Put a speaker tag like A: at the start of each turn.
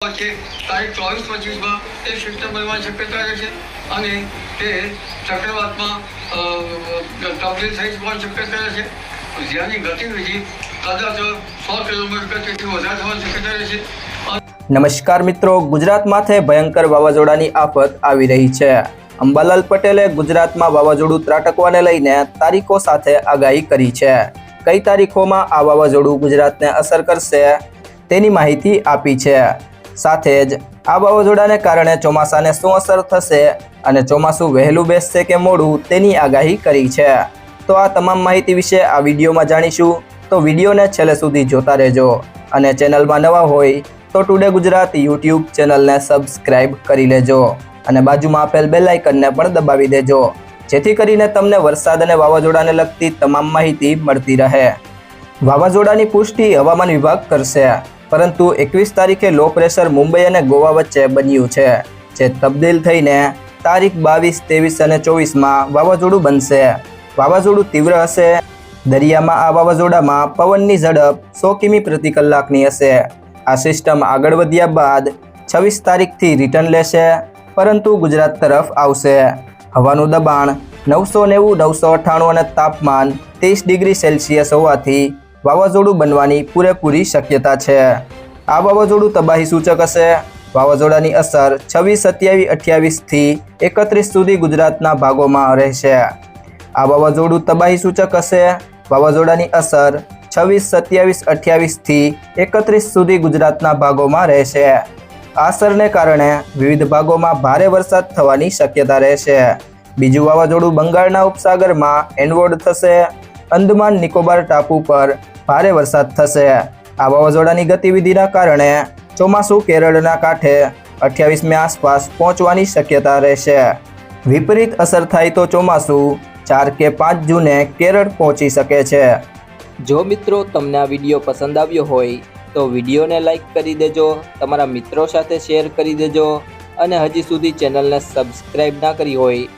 A: છે તારીખ ચોવીસ પચીસમાં એ સિસ્ટમ શક્યતા રહેશે અને તે ચક્રવાતમાં તબદીલ થઈ જવાની શક્યતા રહેશે જેની ગતિવિધિ કદાચ સો કિલોમીટર વધારે થવાની શક્યતા રહેશે
B: નમસ્કાર મિત્રો, ગુજરાત માથે ભયંકર વાવાઝોડાની આફત આવી રહી છે. અંબાલાલ પટેલે ગુજરાતમાં વાવાઝોડું ત્રાટકવાને લઈને તારીખો સાથે આગાહી કરી છે. કઈ તારીખોમાં આ વાવાઝોડું ગુજરાતને અસર કરશે તેની માહિતી આપી છે. સાથે જ આ વાવાઝોડાને કારણે ચોમાસાને શું અસર થશે અને ચોમાસું વહેલું બેસશે કે મોડું તેની આગાહી કરી છે. તો આ તમામ માહિતી વિશે આ વિડીયોમાં જાણીશું. તો વિડીયોને છેલ્લે સુધી જોતા રહેજો અને ચેનલમાં નવા હોય તો ટુડે ગુજરાત યુટ્યુબ ચેનલને સબસ્ક્રાઇબ કરી લેજો અને બાજુમાં આપેલ બેલ પણ દબાવી દેજો. જેથી કરીને તમને વરસાદ અને વાવાઝોડાને લગતી તમામ માહિતી મળતી રહે. વાવાઝોડાની પુષ્ટિ હવામાન વિભાગ કરશે. પરંતુ એકવીસ તારીખે લો પ્રેશર મુંબઈ અને ગોવા વચ્ચે બન્યું છે, જે તબદીલ થઈને તારીખ બાવીસ, ત્રેવીસ અને ચોવીસમાં વાવાઝોડું બનશે. વાવાઝોડું તીવ્ર હશે. દરિયામાં આ વાવાઝોડામાં પવનની ઝડપ સો કિમી પ્રતિ કલાકની હશે. આ સિસ્ટમ આગળ વધ્યા બાદ છવ્વીસ તારીખથી રિટર્ન લેશે, પરંતુ ગુજરાત તરફ આવશે. હવાનું દબાણ નવસો નેવું, નવસો અઠ્ઠાણું અને તાપમાન ત્રીસ ડિગ્રી સેલ્સિયસ હોવાથી વાવાઝોડું બનવાની પૂરેપૂરી શક્યતા છે. આ વાવાઝોડું તબાહી સૂચક હશે. વાવાઝોડાની અસર છવ્વીસ, સત્યાવીસ અઠ્યાવીસથી એકત્રીસ સુધી ગુજરાતના ભાગોમાં રહેશે. આ વાવાઝોડું તબાહી સૂચક હશે. વાવાઝોડાની અસર છવ્વીસ, સત્યાવીસ અઠ્યાવીસથી એકત્રીસ સુધી ગુજરાતના ભાગોમાં રહેશે. આ અસરને કારણે વિવિધ ભાગોમાં ભારે વરસાદ થવાની શક્યતા રહેશે. બીજું વાવાઝોડું બંગાળના ઉપસાગરમાં એનવોર્ડ થશે. અંદમાન નિકોબાર ટાપુ પર ભારે વરસાદ થશે. આ વાવાઝોડાની ગતિવિધિના કારણે ચોમાસું કેરળના કાંઠે અઠ્યાવીસમી આસપાસ પહોંચવાની શક્યતા રહેશે. વિપરીત અસર થાય તો ચોમાસું ચાર કે પાંચ જૂને કેરળ પહોંચી શકે છે.
C: જો મિત્રો તમને આ વીડિયો પસંદ આવ્યો હોય, તો વિડીયોને લાઇક કરી દેજો, તમારા મિત્રો સાથે શેર કરી દેજો અને હજી સુધી ચેનલને સબસ્ક્રાઈબ ના કરી હોય